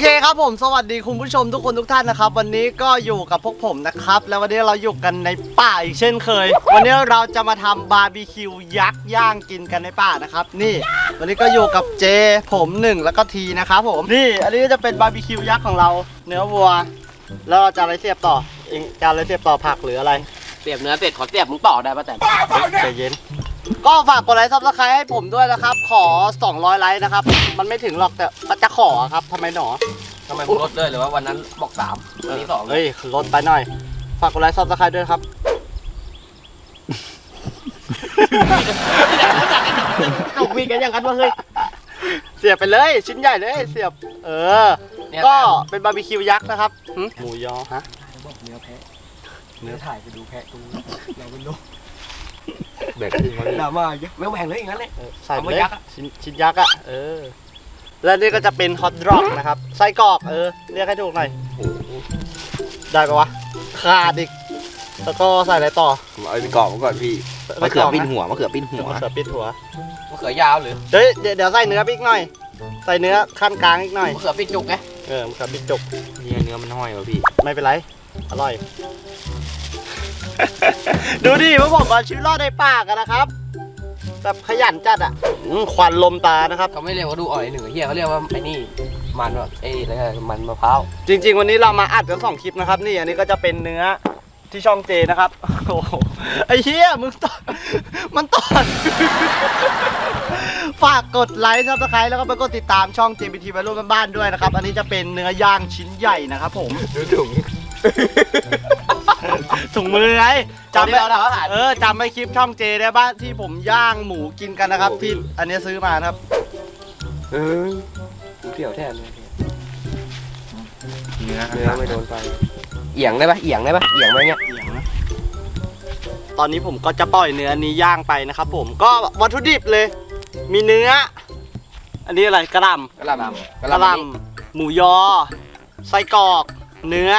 เคครับผมสวัสดีคุณผู้ชมทุกคนทุกท่านนะครับ วันนี้ก็อยู่กับพวกผมนะครับ แล้ววันนี้เราอยู่กันในป่าอีกเช่นเคย วันนี้เราจะมาทำบาร์บีคิวยักษ์ย่างกินกันในป่านะครับ นี่ วันนี้ก็อยู่กับเจผมหนึ่งแล้วก็ทีนะครับผมนี่อันนี้จะเป็นบาร์บีคิวยักษ์ของเรา เนื้อวัวแล้วเราจะอะไรเสียบต่อเองจะอะไรเสียบต่อผักหรืออะไรเสียบเนื้อเสร็จขอเสียบมึงต่อได้ป่ะแต่ใจเย็น ก็ฝากกดไลค์ซับสไครต์ให้ผมด้วยนะครับ ขอ 200 ไลค์นะครับ มันไม่ถึงหรอกแต่จะขอครับทำไมหนอ ทำไมมึงลดเลยหรือว่าวันนั้นบอกสามวันนี้สองเฮ้ยลดไปหน่อย ฝากกดไลค์ซับสไครต์ด้วยครับถูกวิ่งกันอย่างนั้นวะเฮ้ย เสียบไปเลย ชิ้นใหญ่เลยเสียบ เออ เนี่ยก็เป็นบาร์บีคิวยักษ์นะครับหึหมูยอฮะบอกเนื้อแพะเนื้อถ่ายไปดูแพะตรงเราเป็นนก แบกขึ้นมาเลยดราม่าเยอะไม่แหวงเลยอย่างนั้นเลยเออใส่ไปเอามาเลยยักษ์อะ ชิ้นชิ้นยักษ์อะเออ แล้วนี่ก็จะเป็นฮอตดรอกนะครับไส้กรอกเออ เรียกให้ถูกหน่อย โอ้โหได้ปะวะ ขาดอีก แล้วก็ใส่อะไรต่อผมเอาไปกรอกมาก่อนพี่มะเขือปิ้นหัวมะเขือปิ้นหัวมะเขือปิดหัว มะเขือยาวหรือเฮ้ยเดี๋ยวเดี๋ยวใส่เนื้อไปอีกหน่อย ใส่เนื้อขั้นกลางอีกหน่อย มะเขือปิดจุกไงเออมะเขือปิดจุกเนี่ยเนื้อมันห้อยวะพี่ ไม่เป็นไร อร่อย ดูดิพวกผมเอาชีวิตรอดในป่ากันนะครับแบบขยันจัดอะอืมควันลมตานะครับ เขาไม่เรียกว่าดูอ่อยหนึ่งเฮียเขาเรียกว่าไอ้นี่มันแบบไอ้อะไรนะมันมะพร้าวจริง ๆ วันนี้เรามาอัดกันสองคลิปนะครับ นี่อันนี้ก็จะเป็นเนื้อที่ช่องเจนะครับ โอ้โหไอ้เหี้ยมึงตอดมันตอด ฝากกดไลค์ซับสไครต์แล้วก็ไปกดติดตามช่อง JBT วัยรุ่นบ้านๆด้วยนะครับ อันนี้จะเป็นเนื้อย่างชิ้นใหญ่นะครับผม ดูถุง ถุงมือไงจำจำได้ไม่เราทำอาหาร เออจำไม่คลิปช่องเจได้บ้านที่ผมย่างหมูกินกันนะครับ ที่อันนี้ซื้อมานะครับ เออเปรี้ยวแทนเลยเนื้อเนื้อไม่โดนไฟเอียงได้ปะเอียงได้ปะเอียงไหมเนี่ยเอียงนะตอนนี้ผมก็จะปล่อยเนื้อนี้ย่างไปนะครับผมก็วัตถุดิบเลย มีเนื้อ อันนี้อะไรกระหลำกระหล่ำกระหลำหมูยอ ไส้กรอก เนื้อ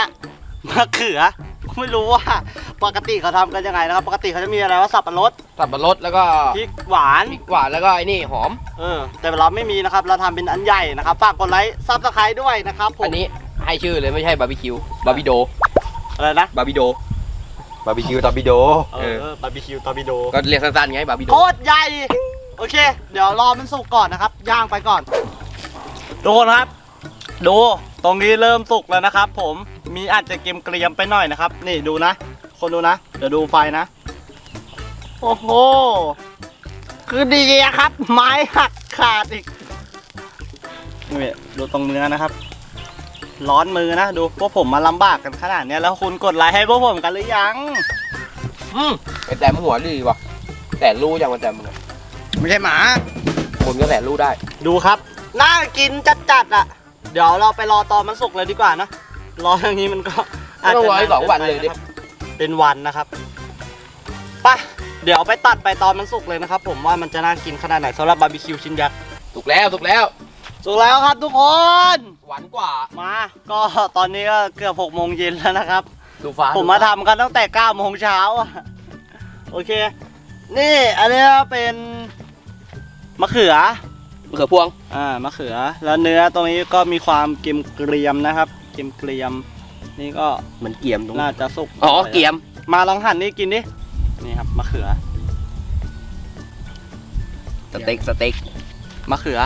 มะเขือ ไม่รู้ว่าปกติเขาทำกันยังไงนะครับ ปกติเขาจะมีอะไรว่าสับปะรดสับปะรดแล้วก็พริกหวาน พริกหวานแล้วก็ไอ้นี่หอม เออ แต่เราไม่มีนะครับ เราทำเป็นอันใหญ่นะครับ ฝากกดไลค์ซับสไครต์ด้วยนะครับผมอันนี้ให้ชื่อเลยไม่ใช่บาร์บีคิว บาร์บีโด อะไรนะ บาร์บีโด บาร์บีคิวตอร์ปิโด เออบาร์บีคิวตอร์ปิโด ก็เรียกสั้นๆไงบาร์บีโด โคตรใหญ่ โอเค เดี๋ยวรอมันสุกก่อนนะครับ ย่างไปก่อน ทุกคนครับ ดู ตรงนี้เริ่มสุกแล้วนะครับผม มีอาจจะเกรียมเกรียมๆไปหน่อยนะครับ นี่ดูนะ คนดูนะ เดี๋ยวดูไฟนะ โอ้โห คือดีอะครับ ไม้หักขาดอีก นี่ดูตรงเนื้อนะครับ ร้อนมือนะ ดูพวกผมมาลำบากกันขนาดเนี้ยแล้วคุณกดไลค์ให้พวกผมกันหรือยัง อืมไอ้แต่หัวดีว่ะ แต่รู้ยังมันแต่มึงอะไม่ใช่หมา คนก็แต่รู้ได้ ดูครับ น่ากินจัดๆอะเดี๋ยวเราไปรอตอนมันสุกเลยดีกว่านะ รออย่างนี้มันก็อาจต้องจะรอให้สองวันเลยดิะครับเป็นวันนะครับไปเดี๋ยวไปตัดไปตอนมันสุกเลยนะครับ ผมว่ามันจะน่ากินขนาดไหนสำหรับบาร์บีคิวชิ้นยักษ์ถูกแล้วถูกแล้ว สุกแล้วครับทุกคน หวานกว่ามา ก็ตอนนี้ก็เกือบหกโมงเย็นแล้วนะครับ ดูฟ้าผมมาทำกันตั้งแต่9โมงเช้าอะโอเค นี่อันนี้เป็นมะเขือ มะเขือพวง อ่ามะเขือ แล้วเนื้อตรงนี้ก็มีความเกรียมเกรียมๆนะครับ เกรียมเกรียมๆนี่ก็มันเกียมตรง น่าจะสุกอ๋อเกียม มาลองหั่นนี่กินดิ นี่ครับมะเขือ สเต็กสเต็กมะเขือ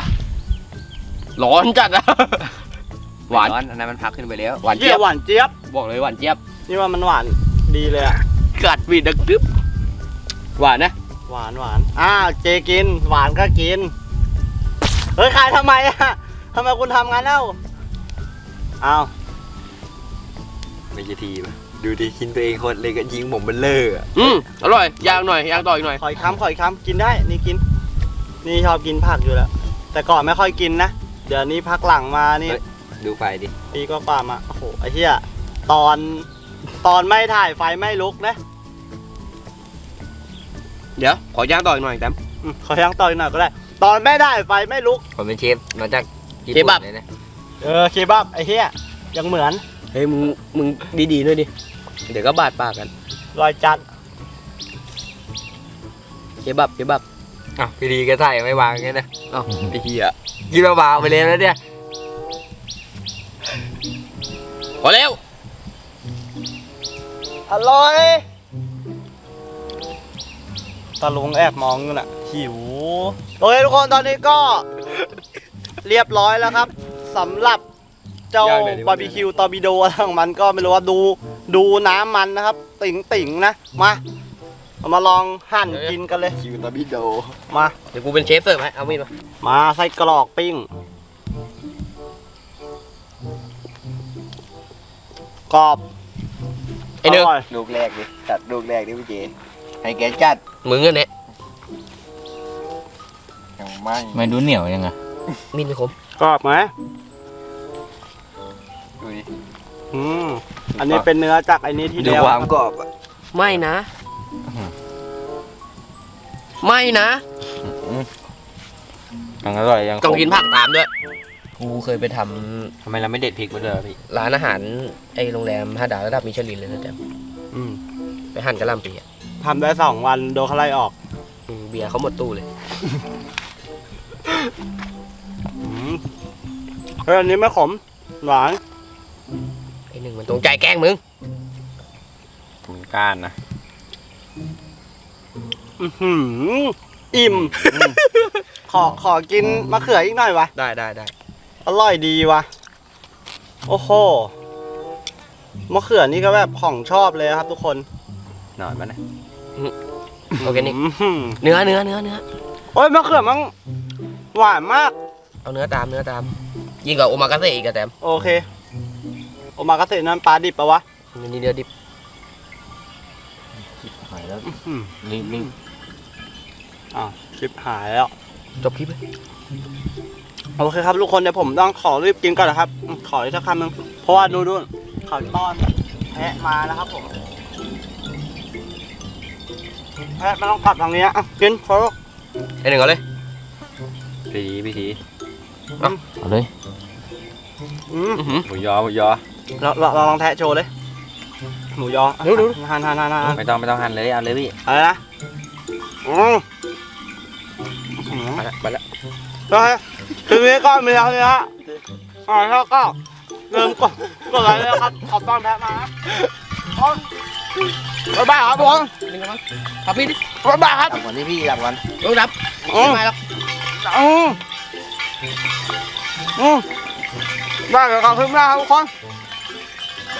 ร้อนจัดอะหวานอันนั้นมันพักขึ้นไปแล้ว หวานเจี๊เจี๊ยยบบหวานเจี๊ยบ บอกเลยหวานเจี๊ยบ นี่ว่ามันหวานดีเลยอะกัดวีดดักดึ๊บหวานนะ หวานหวานอ้าวเจกิน หวานก็กิน เฮ้ยขายทำไมอะทำไมคุณทำงานเล่าอ้าว ไม่ใช่ทีมะดูดิกินตัวเองคนเลยก็ยิงผมมันเลอะอะอืมอร่อยยางหน่อยยางต่ออีกหน่อย ขอยคำขอยคำกินได้ นี่กิน นี่ชอบกินผักอยู่แล้ว แต่ก่อนไม่ค่อยกินนะ เดี๋ยวนี้พักหลังมานี่ ดูไฟดิปีก็กว่ามา โอ้โห ไอ้เหี้ย ตอน ตอนไม่ถ่ายไฟไม่ลุกนะเดี๋ยว ขอย่างต่ออีกหน่อยแต้ม อืมขอยังต่อยหน่อยก็ได้ ตอนไม่ได้ไฟไม่ลุก ผมเป็นเชฟมาจากญี่เคปุ่นบับเลยนะ เออเคบับไอ้เหี้ย ยังเหมือน เฮ้ยมึงมึงดีๆด้วยดิ เดี๋ยวก็บาดปากกันรอยจัดเคบับเคบับอ้าวพี่ดีก็ถ่ายไม่วางงั้นนะอ้าวไอ้เหี้ยกินมาวางไปเลยแล้วเนี่ยพอแล้วอร่อยตาลุงแอบมองอยู่น่ะหิวโอเคทุกคนตอนนี้ก็ เรียบร้อยแล้วครับสำหรับ เจ้าบาร์บีคิวตอร์บิโดอะไรของมันก็ไม่รู้ว่าดูดูน้ำมันนะครับ ติ่งติ่งๆนะมาเอามาลองหั่นกินกันเลยคิวตาบิโดมา เดี๋ยวกูเป็นเชฟเสิร์ฟให้ เอามีดมา มาไส้กรอกปิ้งกรอบไอ้หนึ่ง ร่ยลูกแรกดิจัดลูกแรกดิพี่เจให้แกจัดมึงอะเนี่ยยังไม่ไม่ดูเหนียวยังไงมีดไม่คมกรอบไหมดูดิ อืมอันนี้เป็นเนื้อจากไอ้นี้ทีดูเดียวความกรอบอะไม่นะ ไม่นะ ยังอร่อยยังต้องกินผักตามด้วย กูเคยไปททำไมเราไม่เด็ดพริกมาเลยพี่ำร้านอาหารไอ้โรงแรมห้าดาวระดับมิชลินเลยนะแจ๊บอืมไปหั่นกระหลำปีอะทำได้สองวันโดนเขาไล่ออกอืมเบียร์เขาหมดตู้เลยอืมเฮ้ยอันนี้ไม่ขม หวานไอ้หนึ่ งมันจงใจแกล้งมึงผมก้านนะอื้อหืออิ่ม ขอขอกินมะเขืออีกหน่อยวะ ได้ได้ได้อร่อยดีวะโอ้โหมะเขือนี่ก็แบบของชอบเลยครับ ทุกคนหนอนมันนะโอเคนิกอื้อหือเนื้อเนื้อเนื้อเนื้อโอ้ยมะเขือมันหวานมาก เอาเนื้อตามเนื้อตาม ยิ่งกว่าโอมากาเสะอีกอะแต้มโอเค โอมากาเสะนั้นปลาดิบปะวะนี่เนื้อดิบหายแล้วอืมรีบรีบอ้าวชิบหายแล้ว จบคลิปเลยโอเคครับทุกคนเดี๋ยวผมต้องขอรีบกินก่อนนะครับอืมขออีกสักคำหนึงเพราะว่าดูดูเขาต้อนแพะมาแล้วครับผมแพะมันต้องกลับทางนี้อะกินขอลูกไอ้หนึ่งเอาเลยพี่ทีพี่ทีเอาเลยอืมอื้อหือหมูยอหมูยอ เราเราเราลองแทะโชว์เลย หมูยอดูดูหันหันหันหันหันไม่ต้องไม่ต้องหั่นเลยเอาเลยพี่อะไรนะอืมอืมไปละไปละโอเคทีนี้ก็มีเท่านี้ฮะอ่าแล้วก็เริ่มกดกดอะไรเลยครับขอต้อนแพะมานะบ๊ายบายครับผมหนึ่งกันมั้งขับพี่ดิบ๊ายบายครับจับก่อนที่พี่จับก่อนลงดับอืม ไม่หรอกอืมอืมได้เลยครับขึ้นมาครับทุกคน